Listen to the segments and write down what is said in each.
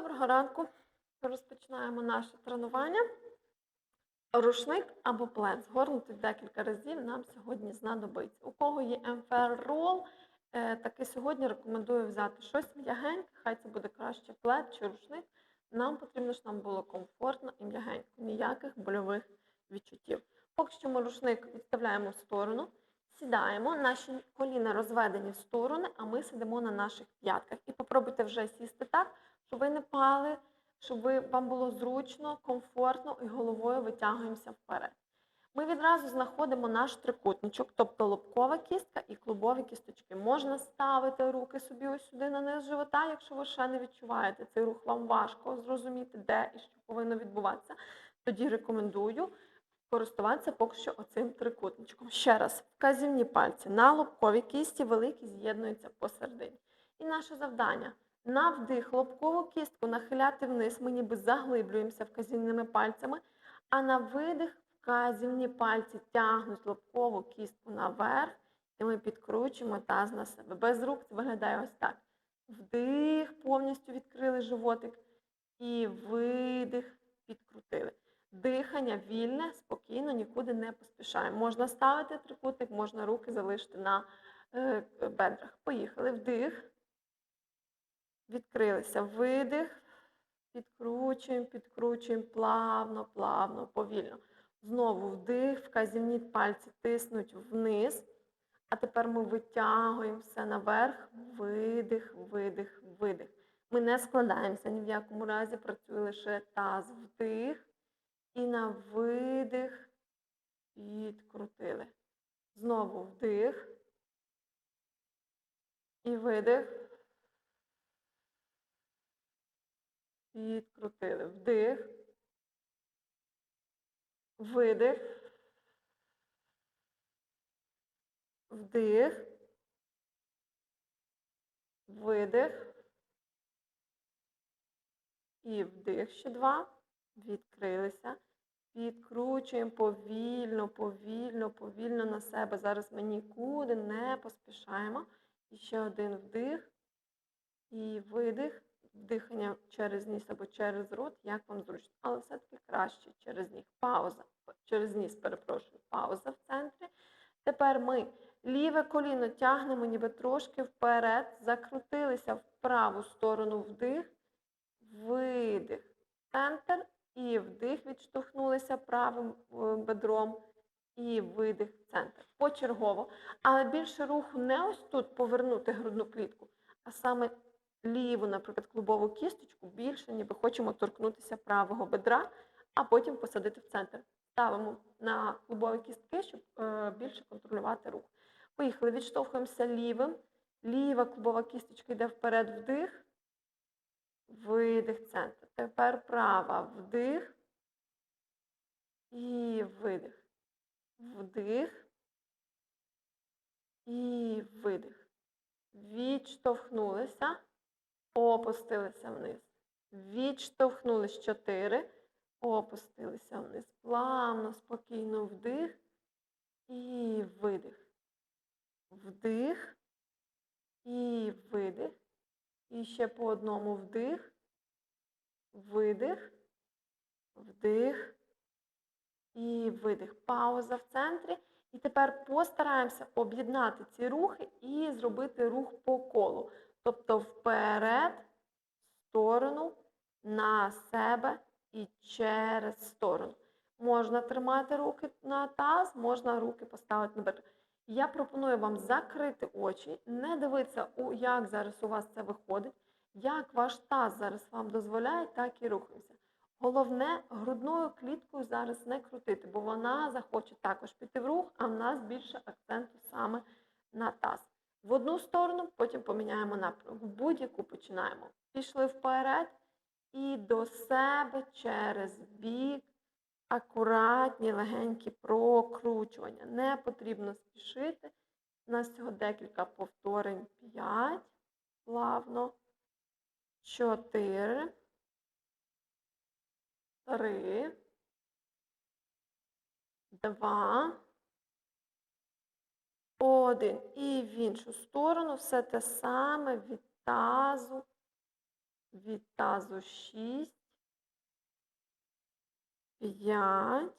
Доброго ранку. Розпочинаємо наше тренування. Рушник або плед згорнутий декілька разів нам сьогодні знадобиться. У кого є МФР рол, е, таки сьогодні рекомендую взяти щось м'ягеньке, хай це буде краще плед чи рушник. Нам потрібно, щоб нам було комфортно і м'ягенько, ніяких больових відчуттів. Поки що ми рушник відставляємо в сторону, сідаємо, наші коліна розведені в сторони, а ми сидимо на наших п'ятках. І попробуйте вже сісти так, щоб ви не пали, щоб вам було зручно, комфортно і головою витягуємося вперед. Ми відразу знаходимо наш трикутничок, тобто лобкова кістка і клубові кісточки. Можна ставити руки собі ось сюди на низ живота, якщо ви ще не відчуваєте цей рух, вам важко зрозуміти, де і що повинно відбуватися. Тоді рекомендую користуватися поки що оцим трикутничком. Ще раз, вказівні пальці на лобковій кісті, великі з'єднуються посередині. І наше завдання на вдих лобкову кістку нахиляти вниз, ми ніби заглиблюємося вказівними пальцями, а на видих вказівні пальці тягнуть лобкову кістку наверх, і ми підкручуємо таз на себе. Без рук це виглядає ось так. Вдих, повністю відкрили животик. І видих, підкрутили. Дихання вільне, спокійно, нікуди не поспішаємо. Можна ставити трикутник, можна руки залишити на е, бедрах. Поїхали. Вдих. Відкрилися. Видих. Підкручуємо, підкручуємо плавно, плавно, повільно. Знову вдих, вказівні пальці тиснуть вниз. А тепер ми витягуємо все наверх. Видих, видих, видих. Ми не складаємося ні в якому разі, працює лише таз вдих. І на видих підкрутили. Знову вдих. І видих. Підкрутили. Вдих. Видих. Вдих. Видих. І вдих ще два. Відкрилися. Підкручуємо повільно, повільно, повільно на себе. Зараз ми нікуди не поспішаємо. І ще один вдих. І видих. Дихання через ніс або через рот, як вам зручно. Але все-таки краще через ніг. Пауза. Через ніс, перепрошую, пауза в центрі. Тепер ми ліве коліно тягнемо ніби трошки вперед, закрутилися в праву сторону вдих, видих, центр і вдих, відштовхнулися правим е, бедром. І видих в центр. Почергово. Але більше руху не ось тут повернути грудну клітку, а саме ліву, наприклад, клубову кісточку, більше ніби хочемо торкнутися правого бедра, а потім посадити в центр. Ставимо на клубові кістки, щоб е, більше контролювати рух. Поїхали, відштовхуємося лівим. Ліва клубова кісточка йде вперед, вдих, видих, центр. Тепер права, вдих і видих. Вдих і видих. Відштовхнулися, опустилися вниз. Відштовхнулись чотири, опустилися вниз. Плавно, спокійно вдих і видих. Вдих і видих. І ще по одному вдих, видих, вдих і видих. Пауза в центрі. І тепер постараємося об'єднати ці рухи і зробити рух по колу. Тобто вперед, в сторону, на себе і через сторону. Можна тримати руки на таз, можна руки поставити на бедро. Я пропоную вам закрити очі, не дивитися, як зараз у вас це виходить, як ваш таз зараз вам дозволяє, так і рухаємося. Головне, грудною кліткою зараз не крутити, бо вона захоче також піти в рух, а в нас більше акценту саме на таз. В одну сторону, потім поміняємо напрямок. Будь-яку починаємо. Пішли вперед і до себе через бік. Акуратні, легенькі прокручування. Не потрібно спішити. У нас всього декілька повторень. 5, плавно, 4, 3, 2, 1. І в іншу сторону все те саме від тазу від тазу 6, 5,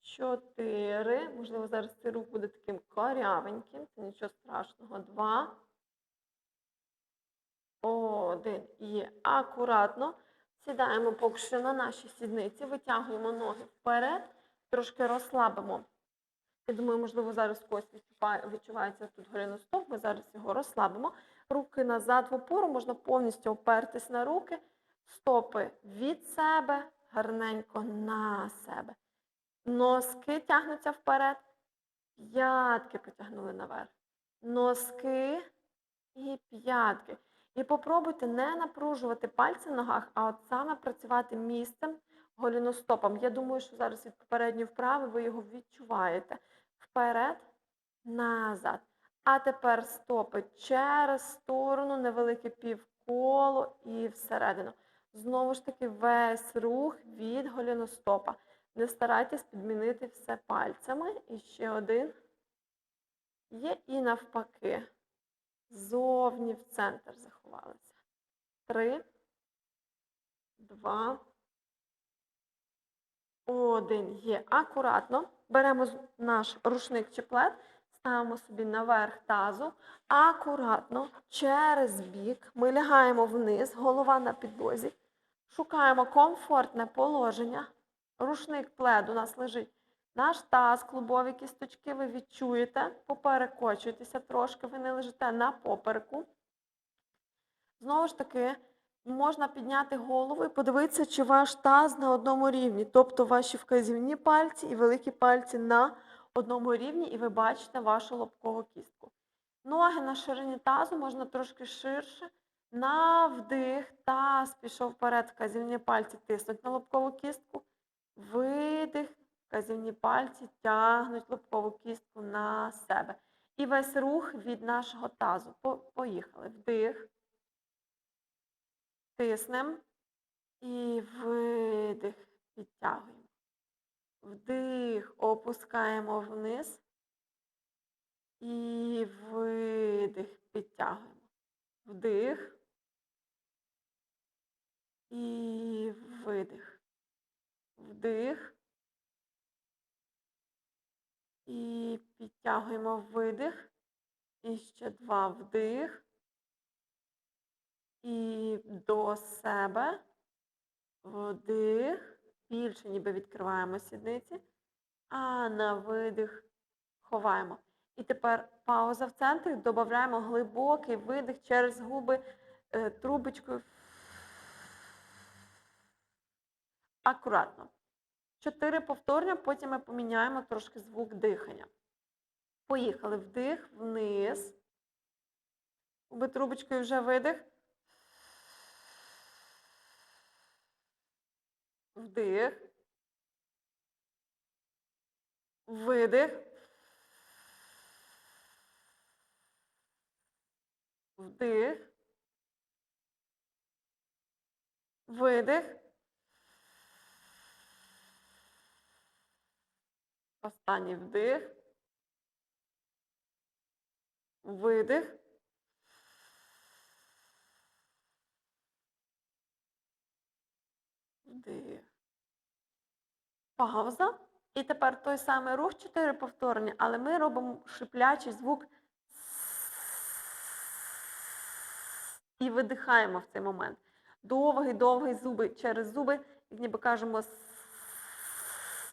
4. Можливо, зараз цей рух буде таким корявеньким, це нічого страшного. 2. Один. Є. Акуратно. Сідаємо поки що на наші сідниці, витягуємо ноги вперед, трошки розслабимо. Я думаю, можливо, зараз когось відчувається тут голеностоп, ми зараз його розслабимо. Руки назад в опору, можна повністю опертись на руки, стопи від себе, гарненько на себе. Носки тягнуться вперед, п'ятки потягнули наверх. Носки і п'ятки. І попробуйте не напружувати пальці в ногах, а от саме працювати місцем голіностопом. Я думаю, що зараз від попередньої вправи ви його відчуваєте. Вперед, назад. А тепер стопи через сторону, невелике півколо і всередину. Знову ж таки, весь рух від голіностопа. Не старайтесь підмінити все пальцями. І ще один. Є і навпаки. Зовні в центр заховалися. Три, два, один. Є. Акуратно. Беремо наш рушник чи плед, ставимо собі наверх тазу. Акуратно, через бік. Ми лягаємо вниз, голова на підлозі. Шукаємо комфортне положення. Рушник плед у нас лежить. Наш таз, клубові кісточки, ви відчуєте, поперекочуєтеся трошки, ви не лежите на попереку. Знову ж таки, можна підняти голову і подивитися, чи ваш таз на одному рівні. Тобто ваші вказівні пальці і великі пальці на одному рівні, і ви бачите вашу лобкову кістку. Ноги на ширині тазу можна трошки ширше. На вдих, таз пішов вперед, вказівні пальці тиснуть на лобкову кістку. Видих, вказівні пальці тягнуть лобкову кістку на себе. І весь рух від нашого тазу. Поїхали. Вдих. Тиснемо. І видих. Підтягуємо. Вдих. Опускаємо вниз. І видих. Підтягуємо. Вдих. І видих. Вдих. І підтягуємо видих. І ще два вдих. І до себе. Вдих. Більше ніби відкриваємо сідниці. А на видих ховаємо. І тепер пауза в центрі. Додаємо глибокий видих через губи е, трубочкою. Акуратно. Чотири повторення, потім ми поміняємо трошки звук дихання. Поїхали. Вдих, вниз. Губи трубочкою вже видих. Вдих. Видих. Вдих. Видих. Останній вдих. Видих. Вдих. Пауза. І тепер той самий рух, чотири повторення, але ми робимо шиплячий звук і видихаємо в цей момент. Довгий, довгий зуби через зуби, як ніби кажемо,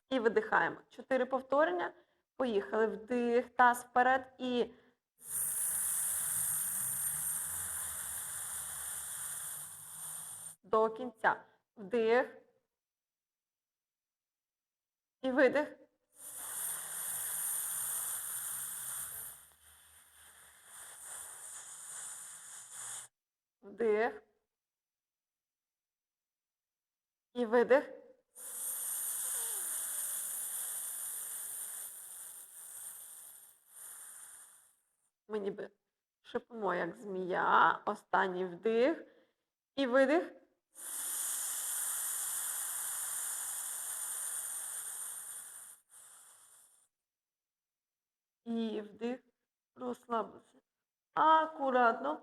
і видихаємо. Чотири повторення. Поїхали. Вдих, таз вперед і. До кінця. Вдих. І видих. Вдих. І видих. Ми ніби шипимо, як змія. Останній вдих. І видих. І вдих. Розслабився. Акуратно.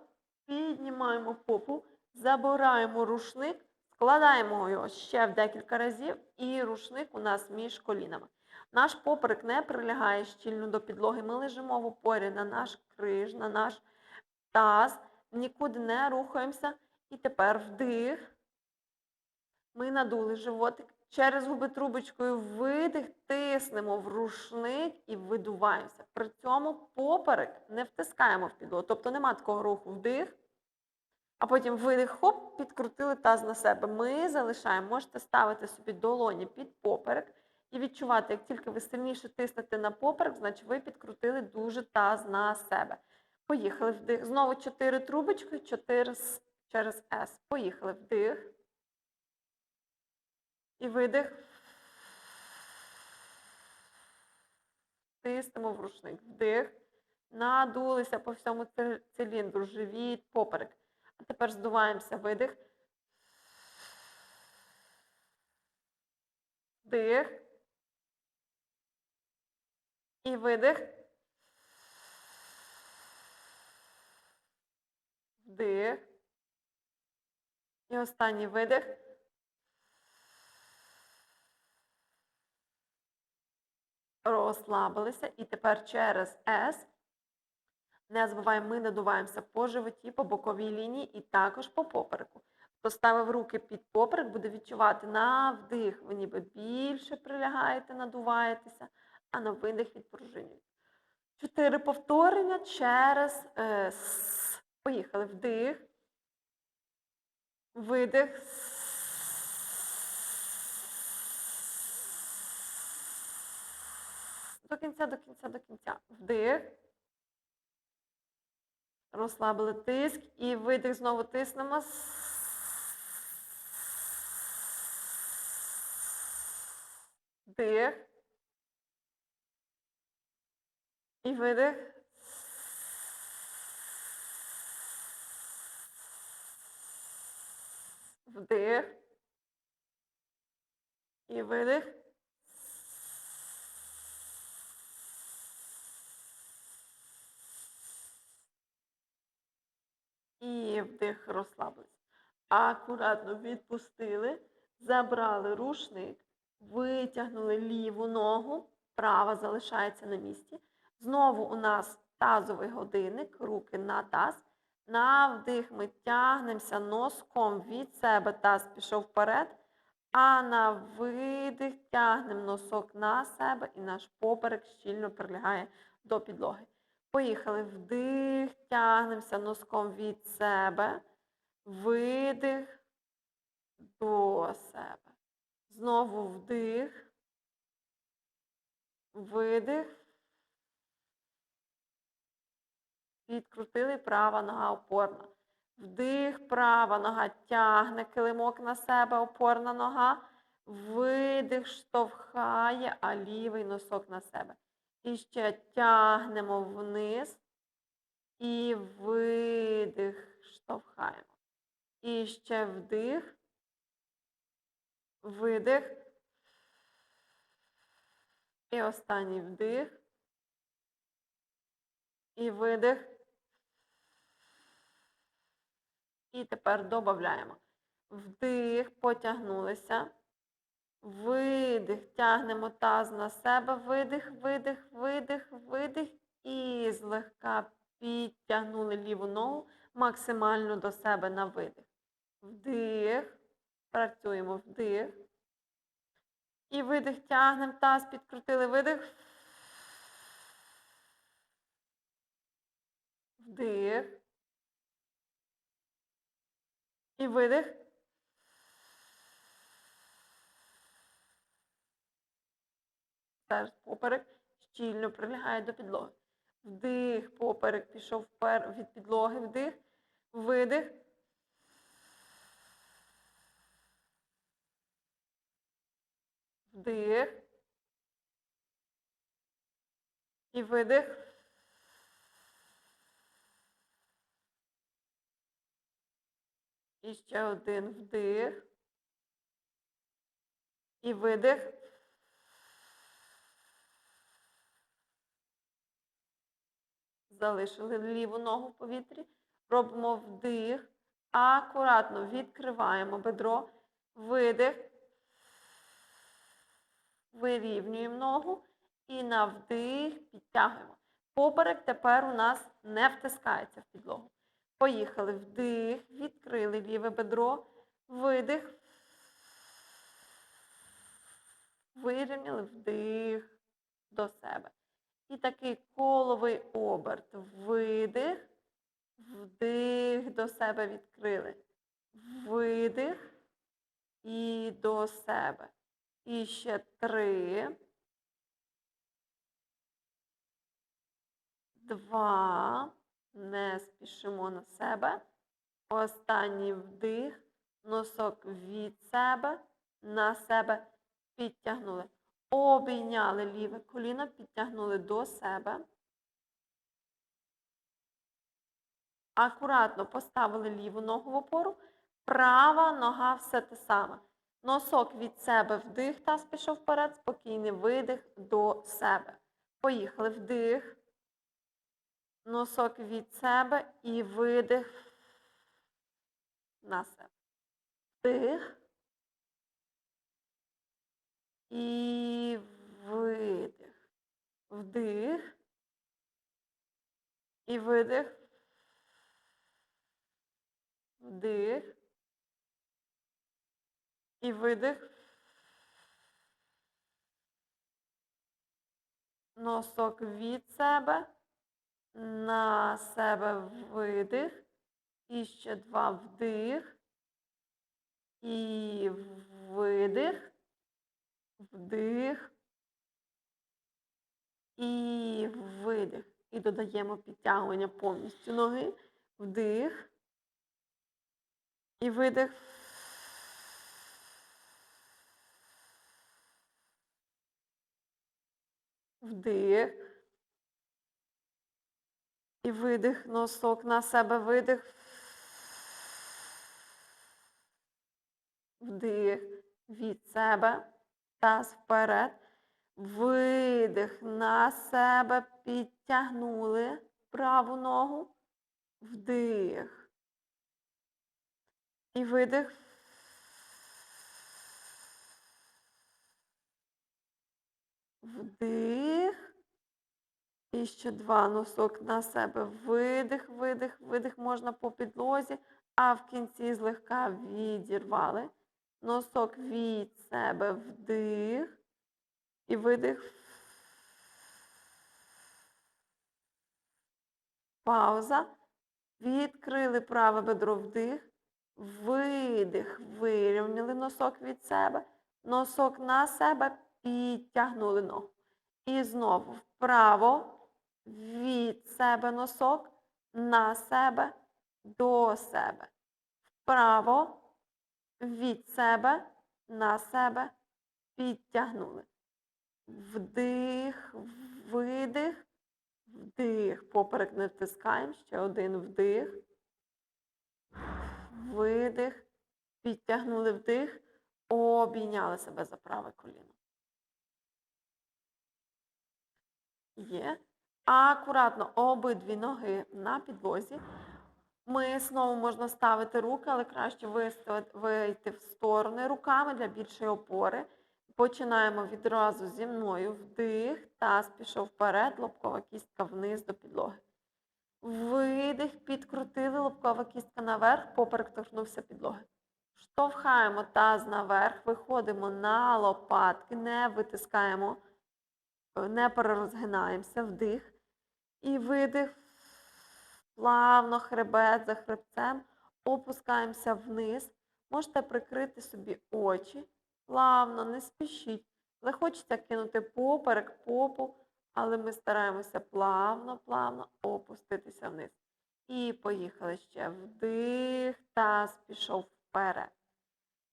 Піднімаємо попу, забираємо рушник, складаємо його ще в декілька разів, і рушник у нас між колінами. Наш поперек не прилягає щільно до підлоги. Ми лежимо в опорі на наш криж, на наш таз, нікуди не рухаємося. І тепер вдих. Ми надули животик. Через губи трубочкою видих, тиснемо в рушник і видуваємося. При цьому поперек не втискаємо в підлогу. Тобто нема такого руху вдих, а потім видих, хоп, підкрутили таз на себе. Ми залишаємо, можете ставити собі долоні під поперек і відчувати, як тільки ви сильніше тиснете на поперек, значить ви підкрутили дуже таз на себе. Поїхали вдих. Знову 4 трубочки, 4 через S. Поїхали вдих. І видих. Тиснемо в рушник. Вдих. Надулися по всьому циліндру, живіт, поперек. А тепер здуваємося. Видих. Вдих. І видих. Вдих. І останній видих. Розслабилися. І тепер через S. Не забуваємо, ми надуваємося по животі, по боковій лінії і також по попереку. Хто ставив руки під поперек, буде відчувати на вдих. Ви ніби більше прилягаєте, надуваєтеся, а на видих відпружинюєте. Чотири повторення через е, с. Поїхали. Вдих. Видих. До кінця, до кінця, до кінця. Вдих. Розслабили тиск і видих знову тиснемо. Вдих. І видих. Вдих. І видих. І вдих розслабились. Акуратно відпустили, забрали рушник, витягнули ліву ногу, права залишається на місці. Знову у нас тазовий годинник, руки на таз. На вдих ми тягнемося носком від себе, таз пішов вперед. А на видих тягнемо носок на себе і наш поперек щільно прилягає до підлоги. Поїхали. Вдих, тягнемося носком від себе. Видих до себе. Знову вдих. Видих. Відкрутили права нога опорна. Вдих, права нога тягне килимок на себе, опорна нога. Видих, штовхає, а лівий носок на себе. І ще тягнемо вниз. І видих, штовхаємо. І ще вдих. Видих. І останній вдих. І видих. І тепер додаємо. Вдих, потягнулися. Видих, тягнемо таз на себе, видих, видих, видих, видих. І злегка підтягнули ліву ногу максимально до себе на видих. Вдих. Працюємо вдих. І видих, тягнемо таз, підкрутили видих. Вдих. І видих. Теж поперек щільно прилягає до підлоги. Вдих, поперек пішов впер від підлоги, вдих, видих. Вдих. І видих. І ще один вдих. І видих. Залишили ліву ногу в повітрі. Робимо вдих. Акуратно відкриваємо бедро. Видих. Вирівнюємо ногу. І на вдих підтягуємо. Поперек тепер у нас не втискається в підлогу. Поїхали. Вдих. Відкрили ліве бедро. Видих. Вирівняли вдих до себе. І такий коловий оберт. Видих. Вдих до себе відкрили. Видих і до себе. І ще три. Два. Не спішимо на себе. Останній вдих. Носок від себе. На себе. Підтягнули. Обійняли ліве коліно, підтягнули до себе. Акуратно поставили ліву ногу в опору. Права нога все те саме. Носок від себе вдих, таз пішов вперед, спокійний видих до себе. Поїхали вдих. Носок від себе і видих на себе. Вдих. І видих. Вдих. І видих. Вдих. І видих. Носок від себе. На себе видих. І ще два вдих. І видих. Вдих. І видих. І додаємо підтягування повністю ноги. Вдих. І видих. Вдих. І видих. Носок на себе видих. Вдих від себе. Таз вперед. Видих на себе. Підтягнули праву ногу. Вдих. І видих. Вдих. І ще два носок на себе. Видих, видих, видих можна по підлозі, а в кінці злегка відірвали. Носок від себе вдих. І видих. Пауза. Відкрили праве бедро вдих. Видих. Вирівняли носок від себе. Носок на себе. Підтягнули ногу. І знову вправо. Від себе носок. На себе. До себе. Вправо. Від себе. На себе. Підтягнули. Вдих, видих, вдих. Поперек не втискаємо. Ще один вдих. Видих. Підтягнули вдих. Обійняли себе за праве коліно. Є. Акуратно обидві ноги на підлозі. Ми знову можна ставити руки, але краще вийти в сторони руками для більшої опори. Починаємо відразу зі мною. Вдих, таз пішов вперед, лобкова кістка вниз до підлоги. Видих, підкрутили, лобкова кістка наверх, поперек торкнувся підлоги. Штовхаємо таз наверх, виходимо на лопатки, не витискаємо, не перерозгинаємося, вдих. І видих. Плавно хребет за хребцем. Опускаємося вниз. Можете прикрити собі очі. Плавно, не спішіть. Захочеться кинути поперек, попу, але ми стараємося плавно, плавно опуститися вниз. І поїхали ще. Вдих, таз пішов вперед.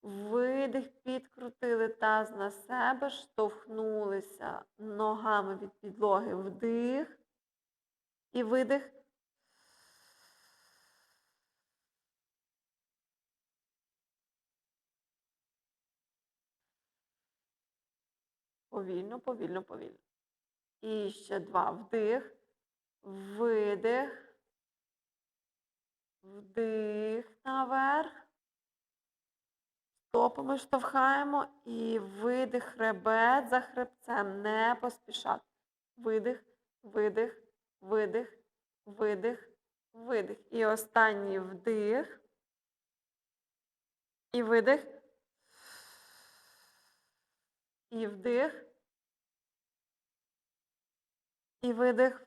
Видих, підкрутили таз на себе, штовхнулися ногами від підлоги. Вдих. І видих. Повільно, повільно, повільно. І ще два. Вдих, видих. Вдих наверх. Стопами штовхаємо і видих хребет за хребцем. Не поспішати. Видих, видих, видих, видих, видих. І останній вдих. І видих. І вдих. І видих.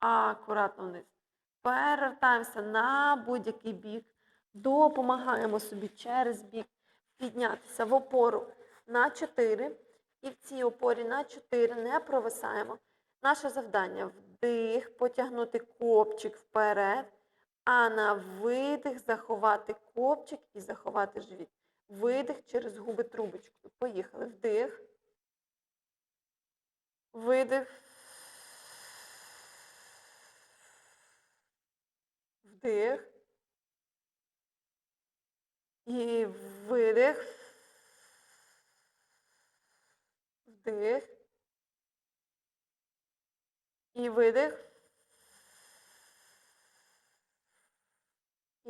Акуратно вниз. Перевертаємося на будь-який бік. Допомагаємо собі через бік піднятися в опору на 4. І в цій опорі на 4 не провисаємо. Наше завдання вдих, потягнути копчик вперед, а на видих заховати копчик і заховати живіт. Видих через губи трубочкою. Поїхали. Вдих. Видих. Вдих. І видих. Вдих. І видих.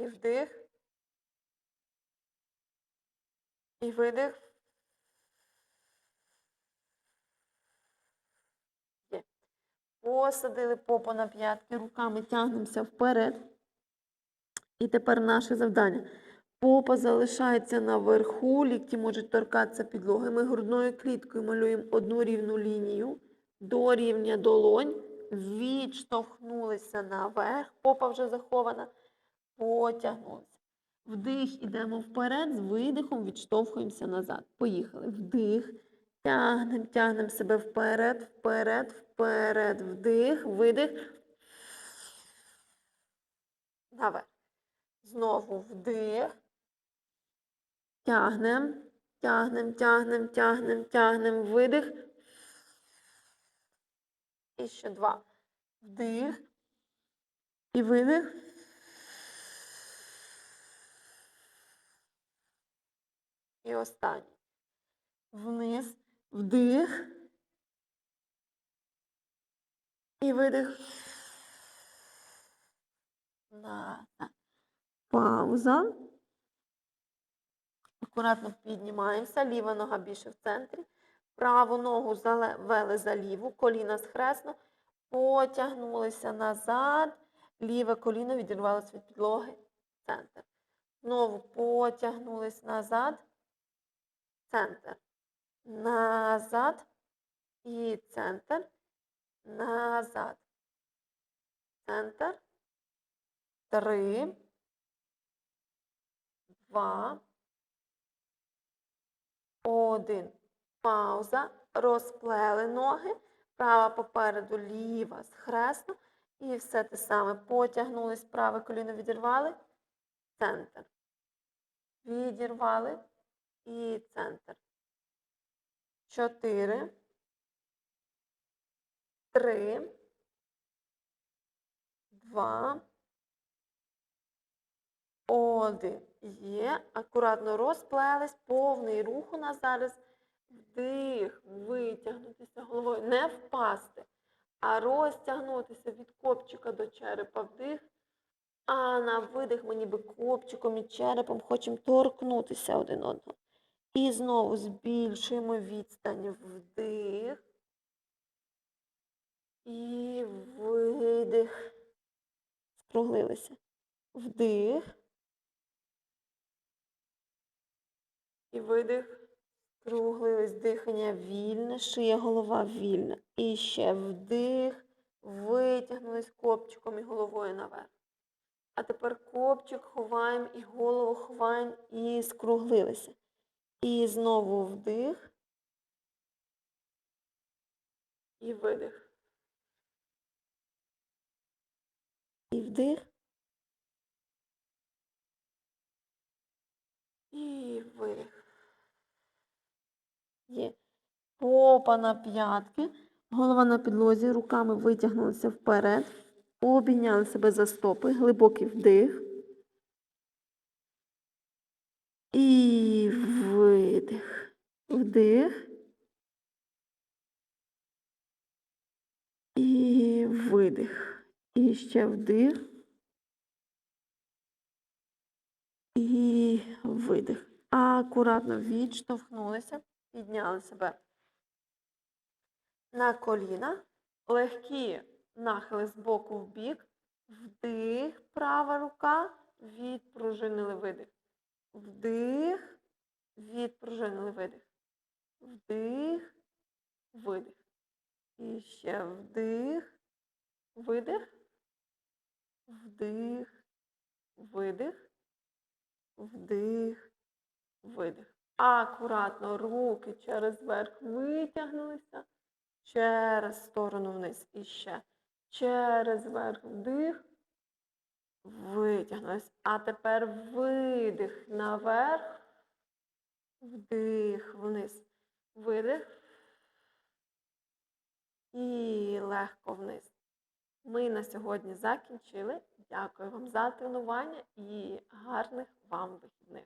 І вдих. І видих. Посадили попу на п'ятки, руками тягнемося вперед. І тепер наше завдання. Попа залишається наверху, лікті можуть торкатися підлоги. Ми грудною кліткою малюємо одну рівну лінію до рівня долонь. Відштовхнулися наверх, попа вже захована, потягнулися. Вдих, ідемо вперед, з видихом відштовхуємося назад. Поїхали. Вдих, тягнемо, тягнемо себе вперед, вперед, вперед, вдих, видих. Наверх. Знову вдих. Тягнемо, тягнемо, тягнемо, тягнемо, тягнемо, видих. І ще два. Вдих. І видих. І останній. Вниз. Вдих. І видих. Назад. Пауза. Акуратно піднімаємося. Ліва нога більше в центрі. Праву ногу завели за ліву, коліна схресно, потягнулися назад, ліве коліно відірвалося від підлоги, центр. Знову потягнулись назад, центр. Назад і центр. Назад. Центр. Три. Два. Один. Пауза. Розплели ноги. Права попереду, ліва схресно. І все те саме. Потягнулись, праве коліно відірвали. Центр. Відірвали. І центр. Чотири. Три. Два. Один. Є. Акуратно розплелись. Повний рух у нас зараз. Вдих, витягнутися головою, не впасти, а розтягнутися від копчика до черепа вдих. А на видих ми ніби копчиком і черепом хочемо торкнутися один одного. І знову збільшуємо відстань вдих. І видих. Скруглилися. Вдих. І видих. Круглились дихання вільне, шия голова вільна. І ще вдих, витягнулись копчиком і головою наверх. А тепер копчик ховаємо і голову ховаємо і скруглилися. І знову вдих. І видих. І вдих. І видих. Є. Попа на п'ятки, голова на підлозі, руками витягнулися вперед, обійняли себе за стопи, глибокий вдих. І. Вдих. І видих. І ще вдих. І видих. Акуратно відштовхнулися, підняли себе на коліна. Легкі нахили з боку в бік. Вдих, права рука, відпружинили видих. Вдих, відпружинили видих. Вдих, видих. І ще вдих, видих, вдих, видих, вдих, видих. Акуратно руки через верх витягнулися, через сторону вниз. І ще через верх вдих, витягнулись. А тепер видих наверх, вдих вниз, видих. І легко вниз. Ми на сьогодні закінчили. Дякую вам за тренування і гарних вам вихідних.